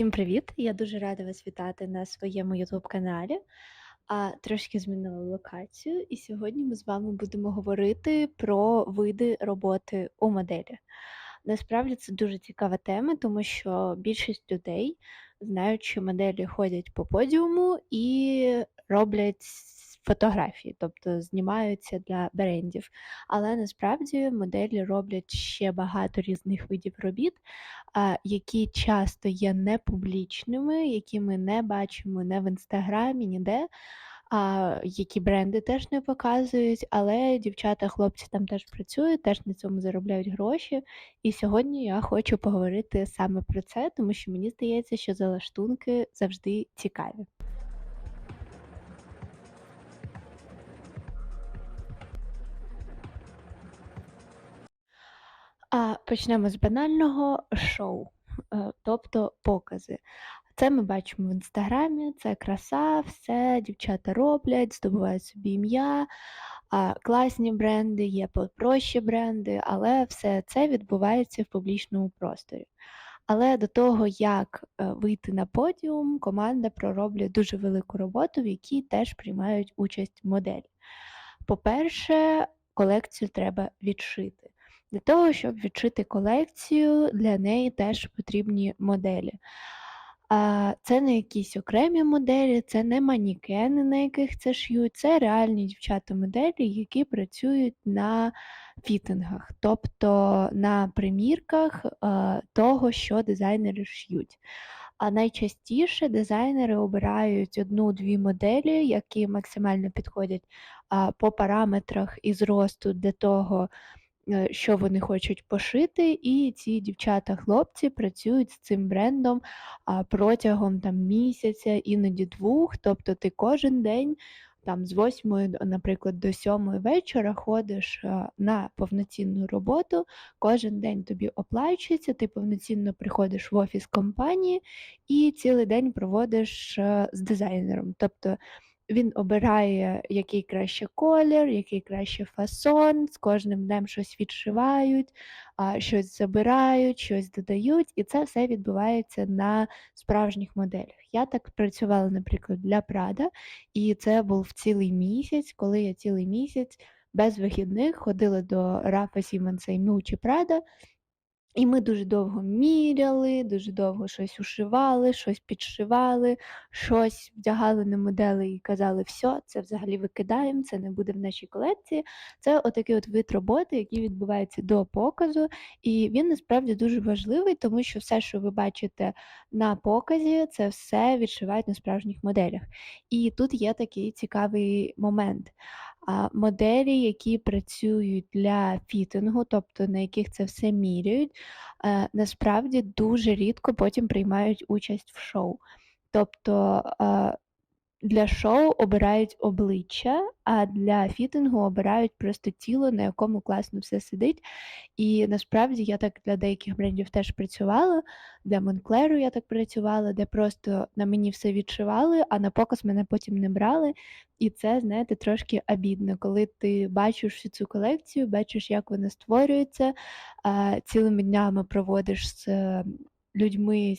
Всім привіт! Я дуже рада вас вітати на своєму youtube каналі. А трошки змінила локацію, і сьогодні ми з вами будемо говорити про види роботи у моделі. Насправді це дуже цікава тема, тому що більшість людей знають, що моделі ходять по подіуму і роблять фотографії, тобто знімаються для брендів. Але насправді моделі роблять ще багато різних видів робіт, які часто є непублічними, які ми не бачимо не в інстаграмі, ніде, а, які бренди теж не показують, але дівчата, хлопці там теж працюють, теж на цьому заробляють гроші. І сьогодні я хочу поговорити саме про це, тому що мені здається, що залаштунки завжди цікаві. А почнемо з банального шоу, е, тобто покази. Це ми бачимо в інстаграмі, це краса, все дівчата роблять, здобувають собі ім'я, класні бренди, є попроще бренди, але все це відбувається в публічному просторі. Але до того, як е, вийти на подіум, команда пророблює дуже велику роботу, в якій теж приймають участь моделі. По-перше, колекцію треба відшити. Для того, щоб відшити колекцію, для неї теж потрібні моделі. Це не якісь окремі моделі, це не манікени, на яких це шьють, це реальні дівчата-моделі, які працюють на фітингах, тобто на примірках того, що дизайнери ш'ють. А найчастіше дизайнери обирають одну-дві моделі, які максимально підходять по параметрах і зросту для того, що вони хочуть пошити, і ці дівчата-хлопці працюють з цим брендом протягом там місяця, іноді двох. Тобто ти кожен день там з 8, наприклад, до 7 вечора ходиш на повноцінну роботу, кожен день тобі оплачується, ти повноцінно приходиш в офіс компанії і цілий день проводиш з дизайнером. Тобто він обирає, який краще колір, який краще фасон, з кожним днем щось відшивають, щось забирають, щось додають, і це все відбувається на справжніх моделях. Я так працювала, наприклад, для Prada, і це був цілий місяць, коли я цілий місяць без вихідних ходила до Рафа Сімонса і Мючі Прада. І ми дуже довго міряли, дуже довго щось ушивали, щось підшивали, щось вдягали на модели і казали, все, це взагалі викидаємо, це не буде в нашій колекції. Це отакий от вид роботи, який відбувається до показу, і він насправді дуже важливий, тому що все, що ви бачите на показі, це все відшивають на справжніх моделях. І тут є такий цікавий момент моделі, які працюють для фітингу, тобто на яких це все міряють, е, насправді дуже рідко потім приймають участь в шоу. Тобто е, для шоу обирають обличчя, а для фітингу обирають просто тіло, на якому класно все сидить. І насправді я так для деяких брендів теж працювала. Для Монклеру я так працювала, де просто на мені все відшивали, а на показ мене потім не брали. І це, знаєте, трошки обідно, коли ти бачиш всю цю колекцію, бачиш, як вона створюється, цілими днями проводиш з людьми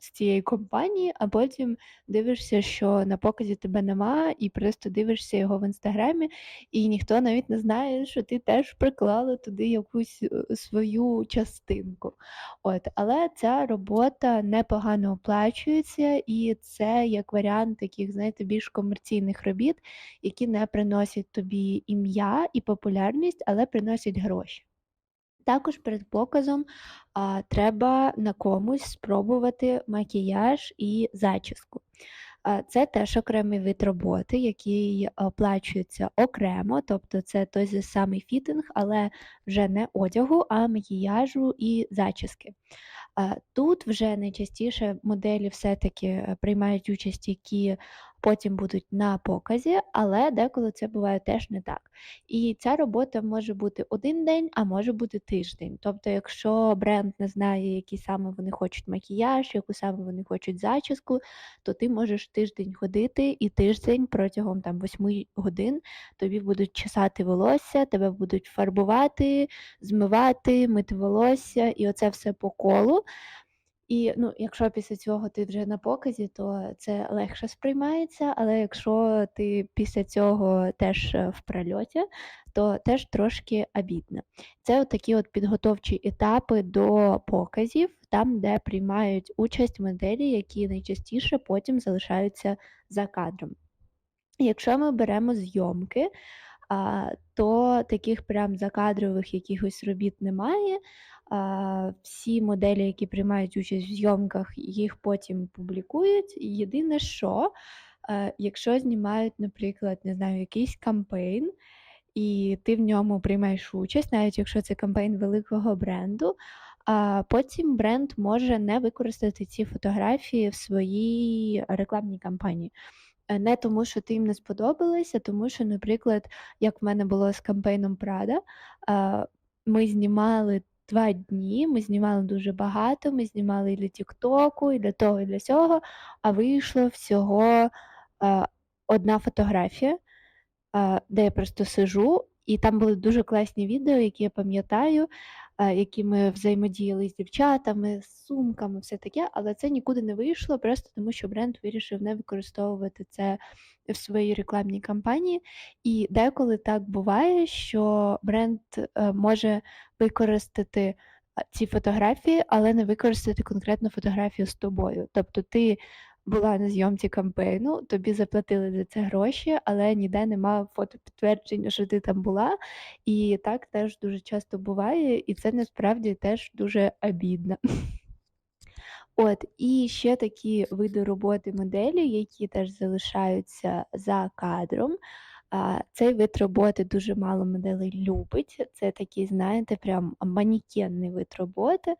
з цієї компанії, а потім дивишся, що на показі тебе нема, і просто дивишся його в інстаграмі, і ніхто навіть не знає, що ти теж приклала туди якусь е, свою частинку. От, Але ця робота непогано оплачується, і це як варіант таких, знаєте, більш комерційних робіт, які не приносять тобі ім'я і популярність, але приносять гроші. Також перед показом а, треба на комусь спробувати макіяж і зачіску. Це теж окремий вид роботи, який оплачується окремо, тобто це той же самий фітинг, але вже не одягу, а макіяжу і зачіски. Тут вже найчастіше моделі все-таки приймають участь, які потім будуть на показі, але деколи це буває теж не так. І ця робота може бути один день, а може бути тиждень. Тобто, якщо бренд не знає, який саме вони хочуть макіяж, яку саме вони хочуть зачіску, то ти можеш тиждень ходити, і тиждень протягом там 8 годин тобі будуть чесати волосся, тебе будуть фарбувати, змивати, мити волосся, і оце все по колу. І, ну, якщо після цього ти вже на показі, то це легше сприймається, але якщо ти після цього теж е, в прольоті, то теж трошки обідно. Це такі от підготовчі етапи до показів, там, де приймають участь моделі, які найчастіше потім залишаються за кадром. Якщо ми беремо зйомки, то таких прям закадрових якихось робіт немає. Всі моделі, які приймають участь в зйомках, їх потім публікують. Єдине, що е, якщо знімають, наприклад, не знаю, якийсь кампейн, і ти в ньому приймаєш участь, навіть якщо це кампейн великого бренду, а потім бренд може не використати ці фотографії в своїй рекламній кампанії. Е, не тому, що ти їм не сподобалась, а тому що, наприклад, як в мене було з кампейном Prada, ми знімали 2 дні, ми знімали дуже багато, ми знімали і для "Тіктоку", і для того, і для сього, а вийшло всього, а, 1 фотографія а, де я просто сижу, і там були дуже класні відео, які я пам'ятаю, а, які ми взаємодіяли з дівчатами, з сумками, все таке, але це нікуди не вийшло, просто тому що бренд вирішив не використовувати це в своїй рекламній кампанії. І деколи так буває, що бренд е, може використати ці фотографії, але не використати конкретну фотографію з тобою. Тобто ти була на зйомці кампейну, тобі заплатили за це гроші, але ніде нема фотопідтвердження, що ти там була. І так теж дуже часто буває, і це насправді теж дуже обідно. От, і ще такі види роботи моделі, які теж залишаються за кадром. Цей вид роботи дуже мало моделей любить. Це такий, знаєте, прям манікенний вид роботи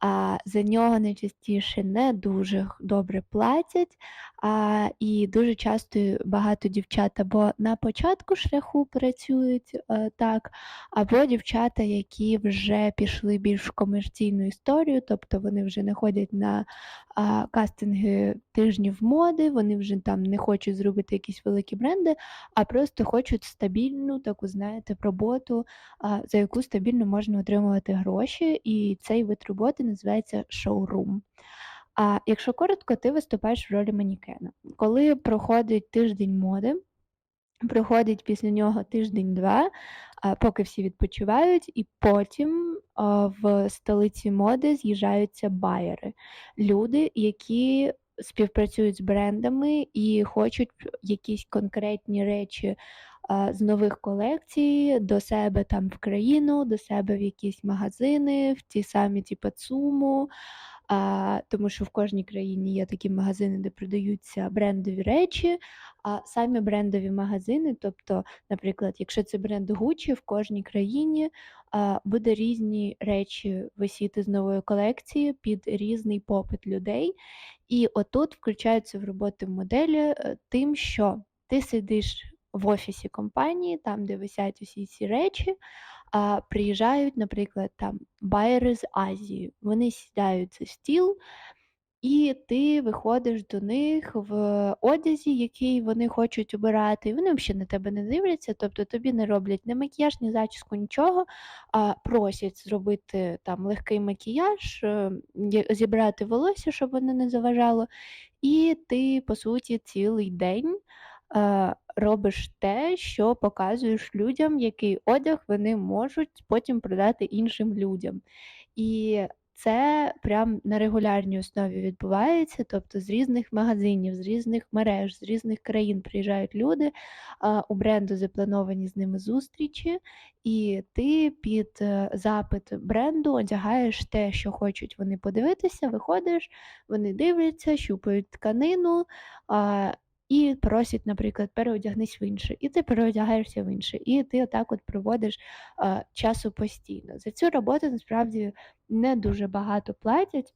а, за нього найчастіше не дуже добре платять, а, і дуже часто багато дівчат або на початку шляху працюють а, так, або дівчата, які вже пішли більш в комерційну історію, тобто вони вже не ходять на а, кастинги тижнів моди, вони вже там не хочуть зробити якісь великі бренди, а просто хочуть стабільну таку, знаєте, роботу, за яку стабільно можна отримувати гроші, і цей вид роботи називається шоурум. А якщо коротко, ти виступаєш в ролі манікена. Коли проходить тиждень моди, проходить після нього тиждень-два, поки всі відпочивають, і потім в столиці моди з'їжджаються байери, люди, які співпрацюють з брендами і хочуть якісь конкретні речі з нових колекцій до себе там в країну, до себе в якісь магазини, в ті самі типу ЦУМу, а, тому що в кожній країні є такі магазини, де продаються брендові речі, а самі брендові магазини, тобто, наприклад, якщо це бренд Gucci, в кожній країні а, буде різні речі висіти з нової колекції під різний попит людей. І отут включаються в роботу моделі е, тим, що ти сидиш в офісі компанії, там, де висять усі ці речі, а, приїжджають, наприклад, там байери з Азії. Вони сідають за стіл, і ти виходиш до них в одязі, який вони хочуть обирати, і вони взагалі на тебе не дивляться, тобто тобі не роблять ні макіяж, ні зачіску, нічого, а просять зробити там легкий макіяж, е, зібрати волосся, щоб воно не заважало. І ти, по суті, цілий день робиш те, що показуєш людям, який одяг вони можуть потім продати іншим людям. І це прям на регулярній основі відбувається, тобто з різних магазинів, з різних мереж, з різних країн приїжджають люди, у бренду заплановані з ними зустрічі, і ти під е, запит бренду одягаєш те, що хочуть вони подивитися, виходиш, вони дивляться, щупають тканину. І просять, наприклад, переодягнись в інше, і ти переодягаєшся в інше, і ти отак от проводиш а, часу постійно. За цю роботу насправді не дуже багато платять.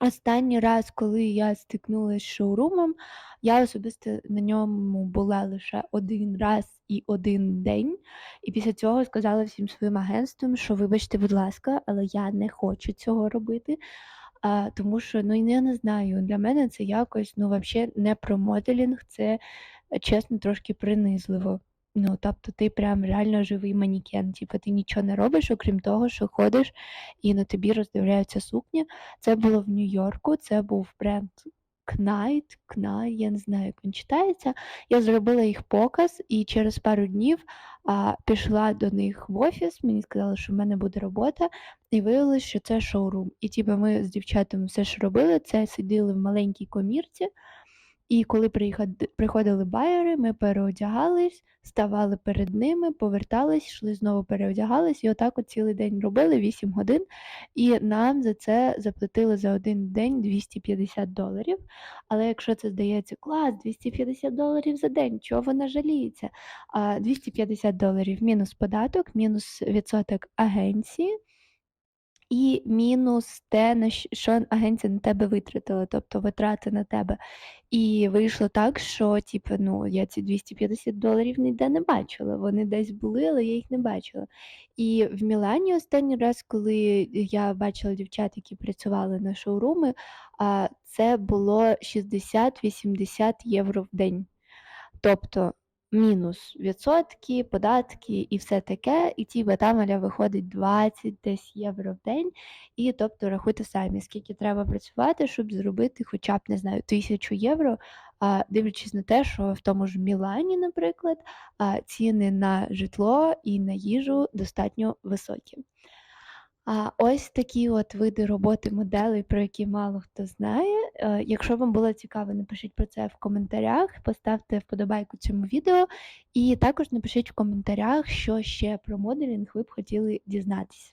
Останній раз, коли я стикнулася з шоурумом, я особисто на ньому була лише один раз і один день, і після цього сказала всім своїм агентствам, що вибачте, будь ласка, але я не хочу цього робити. А, тому що, ну, я не знаю, для мене це якось, ну, взагалі не про моделінг, це, чесно, трошки принизливо. Ну, тобто ти прям реально живий манікен, типу ти нічого не робиш, окрім того, що ходиш і на тобі роздивляються сукні. Це було в Нью-Йорку, це був бренд Knight, Кнай, я не знаю, як він читається. Я зробила їх показ і через пару днів, а, пішла до них в офіс, мені сказали, що в мене буде робота, і виявилось, що це шоурум. І типу ми з дівчатами все, що робили, це сиділи в маленькій комірці, і коли приходили байери, ми переодягались, ставали перед ними, повертались, йшли знову переодягались, і отак от цілий день робили 8 годин, і нам за це заплатили за 1 день $250. Але якщо це здається: "Клас, $250 за день, чого вона жаліється?" А, $250 мінус податок, мінус відсоток агенції і мінус те, на що агенція на тебе витратила, тобто витрати на тебе. І вийшло так, що типу, ну, я ці $250 ніде не бачила. Вони десь були, але я їх не бачила. І в Мілані останній раз, коли я бачила дівчат, які працювали на шоуруми, це було 60-80 євро в день. Тобто мінус відсотки, податки і все таке, і ті бетамеля виходить 20 десь євро в день. І тобто рахуйте самі, скільки треба працювати, щоб зробити хоча б, не знаю, тисячу євро, а, дивлячись на те, що в тому ж Мілані, наприклад, ціни на житло і на їжу достатньо високі. А, ось такі от види роботи моделей, про які мало хто знає. Е, якщо вам було цікаво, напишіть про це в коментарях, поставте вподобайку цьому відео, і також напишіть в коментарях, що ще про моделінг ви б хотіли дізнатись.